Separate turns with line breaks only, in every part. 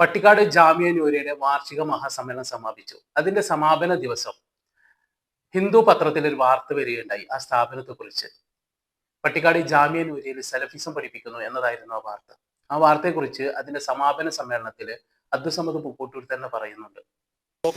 പട്ടിക്കാട് ജാമ്യ നൂരയുടെ വാർഷിക മഹാസമ്മേളനം സമാപിച്ചു. അതിന്റെ സമാപന ദിവസം ഹിന്ദു പത്രത്തിൽ ഒരു വാർത്ത വരികയുണ്ടായി. ആ സ്ഥാപനത്തെ കുറിച്ച് പട്ടിക്കാട് ജാമ്യ നൂരയിൽ സെലഫിസം പഠിപ്പിക്കുന്നു എന്നതായിരുന്നു ആ വാർത്ത. ആ വാർത്തയെക്കുറിച്ച് അതിന്റെ സമാപന സമ്മേളനത്തിൽ അബ്ദുസമ്മദ് പൂക്കോട്ടൂർ തന്നെ പറയുന്നുണ്ട്.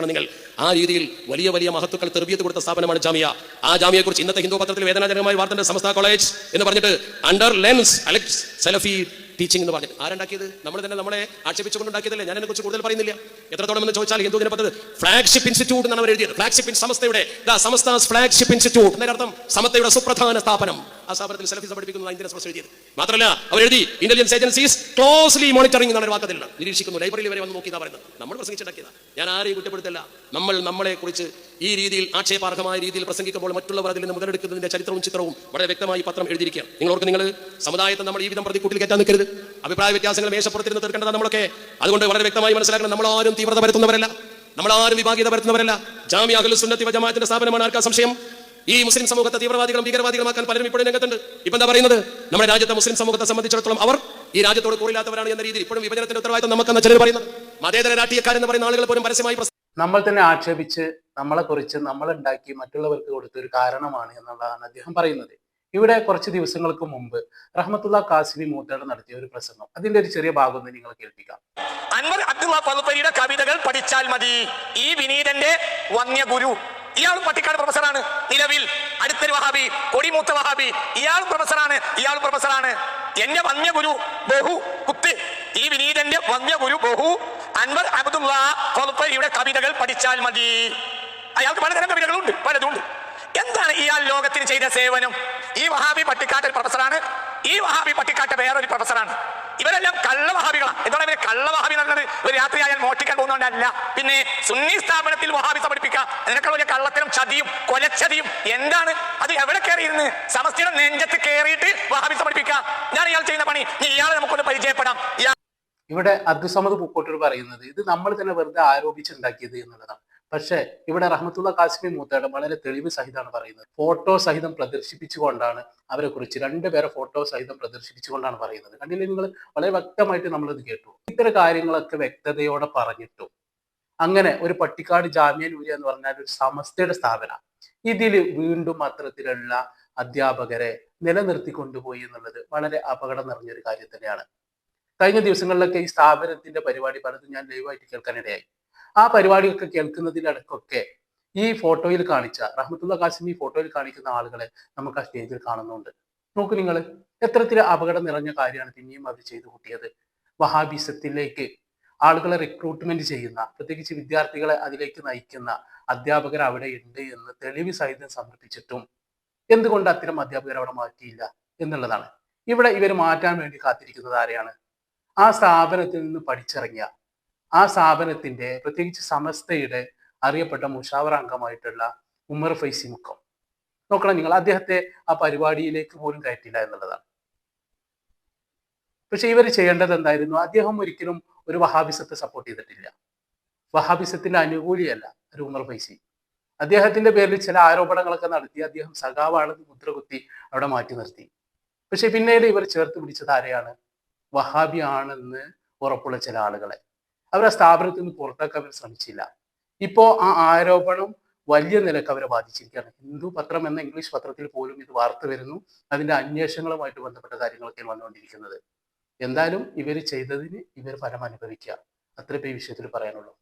നിങ്ങൾ. ആ രീതിയിൽ വലിയ വലിയ മഹത്വക്കൾ തെർബിയത്ത് കൊടുത്ത സ്ഥാപനമാണ് ജാമിയ. ആ ജാമിയെ കുറിച്ച് ഇന്നത്തെ ഹിന്ദു പത്രത്തിൽ വേദനാജനകമായ വാർത്തന്റെ സമസ്ത കോളേജ് എന്ന് പറഞ്ഞിട്ട് under lens Alex selfie teaching എന്ന് പറഞ്ഞത് ആരുണ്ടാക്കിയത്? നമ്മൾ തന്നെ നമ്മളെ ആക്ഷേപിച്ചുകൊണ്ടുണ്ടാക്കിയതല്ലേ ഞാൻ അതിനെക്കുറിച്ച് കൂടുതൽ പറയുന്നില്ല. എത്രത്തോളം എന്ന് ചോദിച്ചാൽ ഹിന്ദു ദിനപത്രത്തിൽ ഫ്ലാഗ്ഷിപ്പ് ഇൻസ്റ്റിറ്റ്യൂട്ട് എന്നാണ് എഴുതിയത്. ഫ്ലാഗ്ഷിപ്പ് സമസ്തയുടെ സമസ്ത ഫ്ലാഗ്ഷിപ്പ് ഇൻസ്റ്റിറ്റ്യൂട്ട് എന്നതിനർത്ഥം സമസ്തയുടെ സുപ്രധാന സ്ഥാപനം. ആ സ്ഥാപനത്തിൽ സെലഫിസം പഠിപ്പിക്കുന്ന ഇന്ത്യൻ എക്സ്പ്രസ് എഴുതിയത്. മാത്രമല്ല അവർ എഴുതി ഇന്റലിജൻസ് ഏജൻസീസ് ക്ലോസ്ലി മോണിറ്ററിംഗ് എന്നാണ് വാക്കത്തില്ല നിരീക്ഷിക്കുന്നു ലൈബ്രറിയിൽ വരെ വന്ന് നോക്കിയതാ പറയുന്നത്. നമ്മൾ പ്രസംഗിച്ചുണ്ടാക്കിയതാ ഞാൻ ആരെയും കുറ്റപ്പെടുത്തില്ല. നമ്മൾ നമ്മളെ കുറിച്ച് ഈ രീതിയിൽ ആക്ഷേപാർഹമായ രീതിയിൽ പ്രസംഗിക്കുമ്പോൾ മറ്റുള്ളവർ അതിൽ നിന്ന് മുതലെടുക്കുന്നതിന്റെ ചരിത്രവും ചിത്രവും വളരെ വ്യക്തമായി പത്രം എഴുതിയിരിക്കുകയാണ് നിങ്ങൾക്ക് നിങ്ങൾ സമുദായത്തെ നമ്മൾ ഈ വിധം പ്രതിക്കൂട്ടിൽ കയറ്റാൻ നിൽക്കരുത്. അഭിപ്രായ വ്യത്യാസങ്ങൾ മേശപ്പുറത്തിരുന്ന് തീർക്കേണ്ടതാണ് നമ്മളൊക്കെ. അതുകൊണ്ട് വളരെ വ്യക്തമായി മനസ്സിലാക്കണം നമ്മൾ ആരും തീവ്രത പരത്തുന്നവരല്ല. നമ്മൾ ആരും വിഭാഗീയത പരത്തുന്നവരല്ല. ജാമ്യ അഖിൽ സുന്നത്തി വജമാത്തിന്റെ സ്ഥാപനമാണ് ആർക്കാ സംശയം? ഈ മുസ്ലിം സമൂഹത്തെ തീവ്രവാദികളും ഭീകരവാദികളുമാക്കാൻ പലരും ഇപ്പോഴും രംഗത്തുണ്ട്. ഇപ്പൊ എന്താ പറയുന്നത്? നമ്മുടെ രാജ്യത്തെ മുസ്ലിം സമൂഹത്തെ സംബന്ധിച്ചിടത്തോളം അവർ ഈ രാജ്യത്തോട് കൂറില്ലാത്തവരാണ് എന്ന രീതിയിൽ ഇപ്പോഴും വിഭജനത്തിന്റെ ഉത്തരവാദിത്തം നമുക്കെന്ന ചിലർ പറയുന്നത്. മതേതര രാഷ്ട്രീയക്കാരെന്ന് പറയുന്ന ആളുകൾ പോലും പരസ്യമായി പ്രസ-
നമ്മൾ തന്നെ ആക്ഷേപിച്ച് നമ്മളെ കുറിച്ച് നമ്മൾ ഉണ്ടാക്കി മറ്റുള്ളവർക്ക് കൊടുത്ത ഒരു കാരണമാണ് എന്നുള്ളതാണ് അദ്ദേഹം പറയുന്നത്. ഇവിടെ കുറച്ച് ദിവസങ്ങൾക്ക് മുമ്പ് റഹ്മത്തുള്ള കാസിമി മൂത്തേട് നടത്തിയ ഒരു പ്രസംഗം. അതിന്റെ ഒരു ചെറിയ ഭാഗം നിങ്ങൾ കേൾപ്പിക്കാം.
അൻവർ അബ്ദുള്ള പളുപ്പരിയുടെ കവിതകൾ പഠിച്ചാൽ മതി. ഈ വിനീതന്റെ വന്യഗുരു. ഇയാളും പട്ടിക്കാട് പ്രൊഫസറാണ് നിലവിൽ. അടുത്തൊരു വഹാബി കൊടിമൂത്ത വഹാബി. ഇയാളും പ്രൊഫസറാണ് ഇയാളും പ്രൊഫസറാണ്. എന്റെ വന്യഗുരു ബഹു കുത്ത് ഈ വിനീതന്റെ വന്യഗുരു ബഹു അൻവർ അബ്ദുള്ള പളുപ്പരിയുടെ കവിതകൾ പഠിച്ചാൽ മതി. അയാൾക്ക് പലതരം കവിതകളുണ്ട് പലതുണ്ട്. എന്താണ് ഇയാൾ ലോകത്തിന് ചെയ്ത സേവനം? ഈ വഹാബി പട്ടിക്കാട്ട് പ്രൊഫസറാണ്. ഈ വഹാബി പട്ടിക്കാട്ട് വേറൊരു പ്രൊഫസറാണ്. ഇവരെല്ലാം കള്ള വഹാബികളാണ് എന്താണ് ഇവർ കള്ള വഹാബി എന്നുള്ളത് ഒരു രാത്രി ആയാൽ മോഷ്ടിക്കാൻ പോകുന്നതുകൊണ്ടല്ല പിന്നെ സുന്നി സ്ഥാപനത്തിൽ വഹാബി പഠിപ്പിക്കുക അതിനേക്കാൾ വലിയ കള്ളത്തിനും ചതിയും കൊലച്ചതിയും എന്താണ്? അത് എവിടെ കയറിയിരുന്ന് സമസ്തയുടെ നെഞ്ചത്ത് കയറിയിട്ട് വഹാബി പഠിപ്പിക്കുക ഞാൻ ഇയാൾ ചെയ്യുന്ന പണി. ഇയാളെ നമുക്കൊന്ന് പരിചയപ്പെടാം.
ഇവിടെ അബ്ദുസമദ് പൂക്കോട്ടൂർ പറയുന്നത് ഇത് നമ്മൾ തന്നെ വെറുതെ ആരോപിച്ചുണ്ടാക്കിയത് എന്നുള്ളതാണ്. പക്ഷേ ഇവിടെ റഹ്മത്തുള്ള കാസിമി മൂത്തയുടെ വളരെ തെളിവ് സഹിതമാണ് പറയുന്നത്. ഫോട്ടോ സഹിതം പ്രദർശിപ്പിച്ചുകൊണ്ടാണ് അവരെ കുറിച്ച് രണ്ടുപേരെ ഫോട്ടോ സഹിതം പ്രദർശിപ്പിച്ചുകൊണ്ടാണ് പറയുന്നത്. കണ്ടില്ലേ നിങ്ങൾ? വളരെ വ്യക്തമായിട്ട് നമ്മളത് കേട്ടു. ഇത്തരം കാര്യങ്ങളൊക്കെ വ്യക്തതയോടെ പറഞ്ഞിട്ടും. അങ്ങനെ ഒരു പട്ടിക്കാട് ജാമ്യ നൂര്യ എന്ന് പറഞ്ഞാൽ ഒരു സമസ്തയുടെ സ്ഥാപനം. ഇതിൽ വീണ്ടും അത്തരത്തിലുള്ള അധ്യാപകരെ നിലനിർത്തിക്കൊണ്ടുപോയി എന്നുള്ളത് വളരെ അപകടം നിറഞ്ഞൊരു കാര്യം തന്നെയാണ്. കഴിഞ്ഞ ദിവസങ്ങളിലൊക്കെ ഈ സ്ഥാപനത്തിന്റെ പരിപാടി പലതും ഞാൻ ലൈവായിട്ട് കേൾക്കാനിടയായി. ആ പരിപാടിയൊക്കെ കേൾക്കുന്നതിനിടക്കൊക്കെ ഈ ഫോട്ടോയിൽ കാണിച്ച റഹ്മത്തുള്ള കാസിം ഈ ഫോട്ടോയിൽ കാണിക്കുന്ന ആളുകളെ നമുക്ക് ആ സ്റ്റേജിൽ കാണുന്നുണ്ട്. നോക്കൂ നിങ്ങൾ എത്രത്തിൽ അപകടം നിറഞ്ഞ കാര്യമാണ് പിന്നെയും അത് ചെയ്തു കൂട്ടിയത്? വഹാബിസത്തിലേക്ക് ആളുകളെ റിക്രൂട്ട്മെന്റ് ചെയ്യുന്ന പ്രത്യേകിച്ച് വിദ്യാർത്ഥികളെ അതിലേക്ക് നയിക്കുന്ന അധ്യാപകർ അവിടെ ഉണ്ട് എന്ന് തെളിവ് സഹിതം സമർപ്പിച്ചിട്ടും എന്തുകൊണ്ട് അത്തരം അധ്യാപകർ അവിടെ മാറ്റിയില്ല എന്നുള്ളതാണ്. ഇവിടെ ഇവർ മാറ്റാൻ വേണ്ടി കാത്തിരിക്കുന്നത് ആരെയാണ്? ആ സ്ഥാപനത്തിൽ നിന്ന് പഠിച്ചിറങ്ങിയ ആ സ്ഥാപനത്തിന്റെ പ്രത്യേകിച്ച് സമസ്തയുടെ അറിയപ്പെട്ട മുഷാവർ അംഗമായിട്ടുള്ള ഉമർ ഫൈസി മുക്കം. നോക്കണം നിങ്ങൾ അദ്ദേഹത്തെ ആ പരിപാടിയിലേക്ക് പോലും കയറ്റില്ല എന്നുള്ളതാണ്. പക്ഷെ ഇവർ ചെയ്യേണ്ടത് എന്തായിരുന്നു? അദ്ദേഹം ഒരിക്കലും ഒരു വഹാബിസത്തെ സപ്പോർട്ട് ചെയ്തിട്ടില്ല. വഹാബിസത്തിന്റെ അനുകൂലിയല്ല ഒരു ഉമർ ഫൈസി. അദ്ദേഹത്തിന്റെ പേരിൽ ചില ആരോപണങ്ങളൊക്കെ നടത്തി അദ്ദേഹം സഖാവാണെന്ന് മുദ്രകുത്തി അവിടെ മാറ്റി നിർത്തി. പക്ഷെ പിന്നീട് ഇവർ ചേർത്ത് പിടിച്ചത് ആരെയാണ്? വഹാബി ആണെന്ന് ഉറപ്പുള്ള ചില ആളുകളെ. അവരെ സ്ഥാപനത്തിൽ നിന്ന് പുറത്താക്കാൻ അവർ ശ്രമിച്ചില്ല. ഇപ്പോ ആ ആരോപണം വലിയ നിലയ്ക്ക് അവരെ ബാധിച്ചിരിക്കുകയാണ്. ഹിന്ദു പത്രം എന്ന ഇംഗ്ലീഷ് പത്രത്തിൽ പോലും ഇത് വാർത്ത വരുന്നു. അതിന്റെ അന്വേഷണങ്ങളുമായിട്ട് ബന്ധപ്പെട്ട കാര്യങ്ങളൊക്കെയാണ് വന്നുകൊണ്ടിരിക്കുന്നത്. എന്തായാലും ഇവർ ചെയ്തതിന് ഇവർ ഫലം അനുഭവിക്കുക. അത്രേ ഈ വിഷയത്തിൽ പറയാനുള്ളൂ.